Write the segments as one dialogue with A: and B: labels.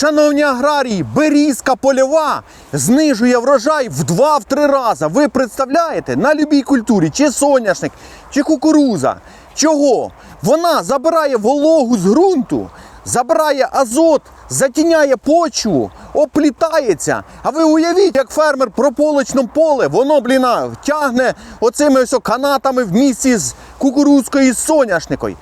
A: Шановні аграрії, берізка польова знижує врожай в 2-3 рази. Ви представляєте на любій культурі, чи соняшник, чи кукуруза. Чого? Вона забирає вологу з ґрунту, забирає азот, затіняє почву, оплітається. А ви уявіть, як фермер прополочном поле, воно, бліна, тягне оцими ось канатами в місці з кукурузкою і соняшникою.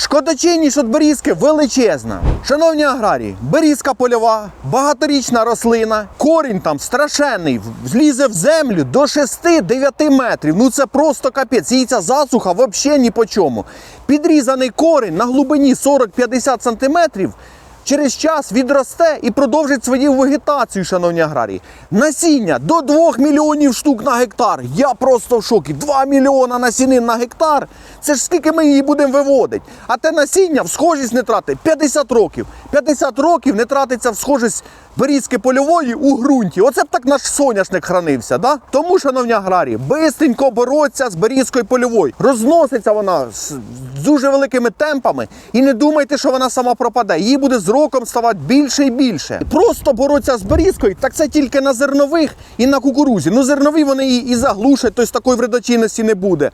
A: Шкодочинність від берізки величезна. Шановні аграрії, берізка польова, багаторічна рослина, корінь там страшенний, злізе в землю до 6-9 метрів. Ну це просто капець. Їй ця засуха взагалі ні по чому. Підрізаний корінь на глибині 40-50 сантиметрів через час відросте і продовжить свою вегетацію, шановні аграрії. Насіння до 2 мільйонів штук на гектар. Я просто в шокі. 2 мільйона насінин на гектар. Це ж скільки ми її будемо виводити. А те насіння в схожість не тратить 50 років. 50 років не тратиться в схожість берізки польової у ґрунті. Оце б так наш соняшник хранився. Да? Тому, шановні аграрії, бистренько бороться з берізкою польовою. Розноситься вона з дуже великими темпами. І не думайте, що вона сама пропаде. Її буде з роком ставати більше і більше. Просто бороться з берізкою, так це тільки на зернових і на кукурузі. Ну, зернові вони її і заглушать, тобто такої вредочинності не буде.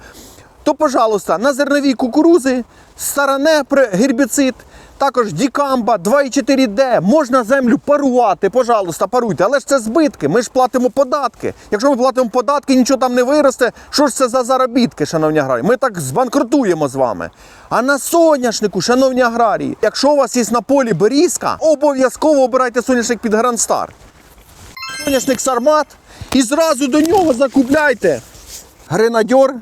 A: То, пожалуйста, на зерновій кукурузи, старане гербіцид, також дікамба, 2,4D, можна землю парувати, пожалуйста, паруйте. Але ж це збитки, ми ж платимо податки. Якщо ми платимо податки, нічого там не виросте, що ж це за заробітки, шановні аграрії? Ми так збанкрутуємо з вами. А на соняшнику, шановні аграрії, якщо у вас є на полі берізка, обов'язково обирайте соняшник під Грандстар. Соняшник Сармат і зразу до нього закупляйте гренадьор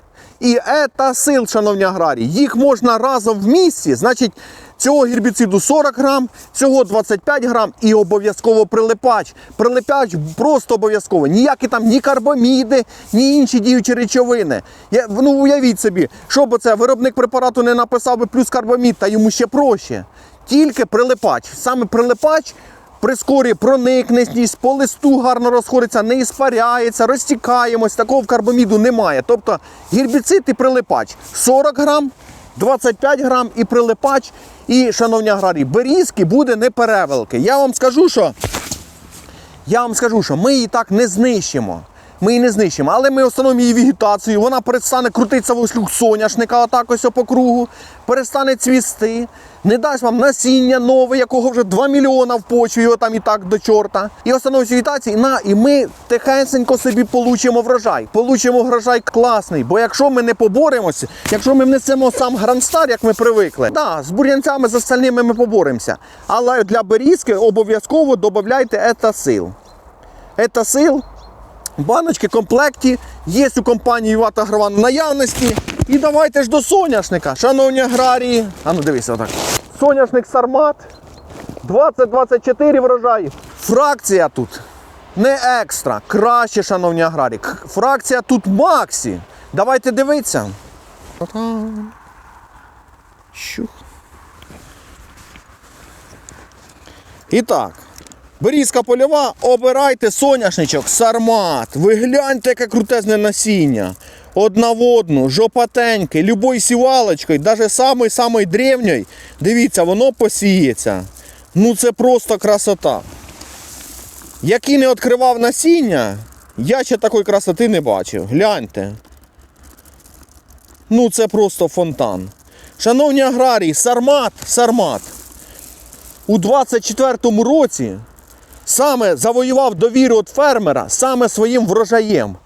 A: і ета сил, шановні аграрії. Їх можна разом в місці, значить, цього гербіциду 40 грам, цього 25 грам і обов'язково прилипач. Прилипач просто обов'язково. Ніякі там ні карбаміди, ні інші діючі речовини. Я, ну уявіть собі, щоб оце виробник препарату не написав би плюс карбамід, та йому ще проще. Тільки прилипач. Саме прилипач прискорює проникненість, по листу гарно розходиться, не іспаряється, розтікаємось. Такого в карбаміду немає. Тобто гербіцид і прилипач 40 грам, 25 грам і прилипач. І, шановні аграрії, берізки буде не перевелки. Я вам скажу, що я вам скажу, що ми її так не знищимо. Ми її не знищимо, але ми встановимо її вегетацію, вона перестане крутитися в услуг соняшника, отак ось по кругу, перестане цвісти, не дасть вам насіння нове, якого вже 2 мільйона в почві, його там і так до чорта. І встановимо вегетацію, на, і ми тихесенько собі получимо врожай. Получимо врожай класний. Бо якщо ми не поборемося, якщо ми внесемо сам гранстар, як ми привикли, да, з бур'янцями, з остальними ми поборемося. Але для берізки обов'язково додавайте етасил. Етасил Баночки комплекті є у компанії Вата Агрован в наявності. І давайте ж до соняшника, шановні аграрії. А ну дивися отак. Соняшник Сармат. 20-24 врожай. Фракція тут не екстра. Краще, шановні аграрії. Фракція тут Максі. Давайте дивитися. І так. Берізка польова, обирайте соняшничок, сармат. Ви гляньте, яке крутезне насіння. Одна в жопатеньке, любой сівалочкою, навіть самої древньої, дивіться, воно посіється. Ну це просто красота. Який не відкривав насіння, я ще такої красоти не бачив. Гляньте. Ну це просто фонтан. Шановні аграрії, сармат, сармат. У 24-му році саме завоював довіру від фермера саме своїм врожаєм.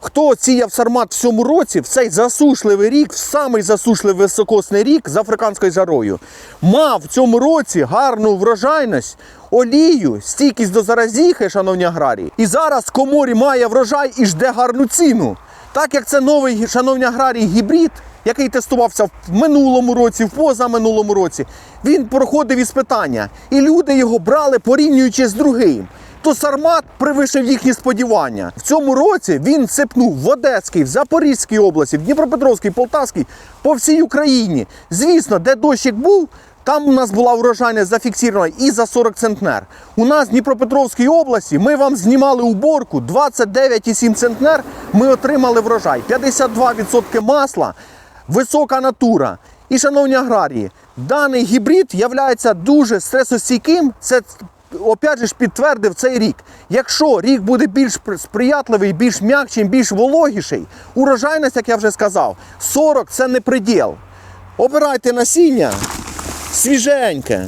A: Хто сіяв сармат в цьому році, в цей засушливий рік, в самий засушливий високосний рік з африканською жарою, мав в цьому році гарну врожайність, олію, стійкість до заразіхи, шановні аграрії. І зараз коморі має врожай і жде гарну ціну. Так як це новий, шановні аграрії, гібрид, який тестувався в минулому році, в позаминулому році, він проходив іспитання. І люди його брали, порівнюючи з другим. То Сармат превишив їхні сподівання. В цьому році він сипнув в Одеській, в Запорізькій області, в Дніпропетровській, Полтавській, по всій Україні. Звісно, де дощик був, там у нас була урожайність зафіксована і за 40 центнер. У нас в Дніпропетровській області ми вам знімали уборку 29,7 центнер. Ми отримали врожай. 52% масла, висока натура. І, шановні аграрії, даний гібрид є дуже стресостійким. Це опять же підтвердив цей рік. Якщо рік буде більш пр- сприятливий, більш м'якший, більш вологіший, урожайність, як я вже сказав, 40 це не приділ. Обирайте насіння свіженьке.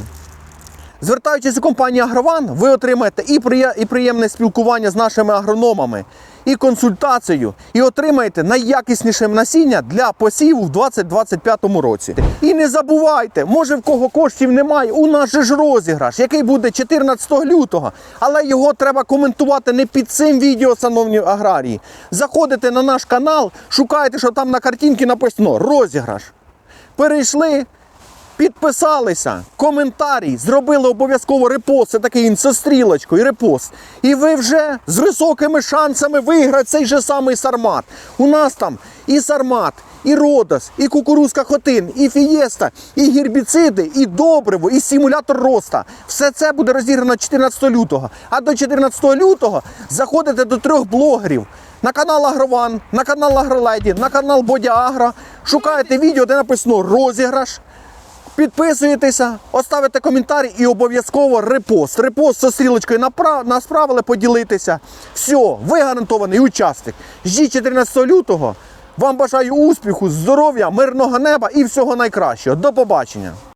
A: Звертаючись до компанії Агрован, ви отримаєте і, приє- і приємне спілкування з нашими агрономами, і консультацію, і отримаєте найякісніше насіння для посіву в 2025 році. І не забувайте, може в кого коштів немає, у нас же ж розіграш, який буде 14 лютого, але його треба коментувати не під цим відео, шановні аграрії. Заходите на наш канал, шукаєте, що там на картинці написано розіграш. Перейшли, Підписалися, коментарі, зробили обов'язково репост, це такий він зі стрілочкою, репост. І ви вже з високими шансами виграти цей же самий сармат. У нас там і сармат, і родос, і кукурузка хотин, і фієста, і гербіциди, і добриво, і симулятор роста. Все це буде розіграно 14 лютого. А до 14 лютого заходите до трьох блогерів. На канал Агрован, на канал Агроледі, на канал Бодя Агро. Шукаєте відео, де написано розіграш. Підписуєтеся, оставите коментарі і обов'язково репост. Репост зі стрілочкою направ... насправили, поділитися. Все, ви гарантований учасник. Ждіть 14 лютого. Вам бажаю успіху, здоров'я, мирного неба і всього найкращого. До побачення.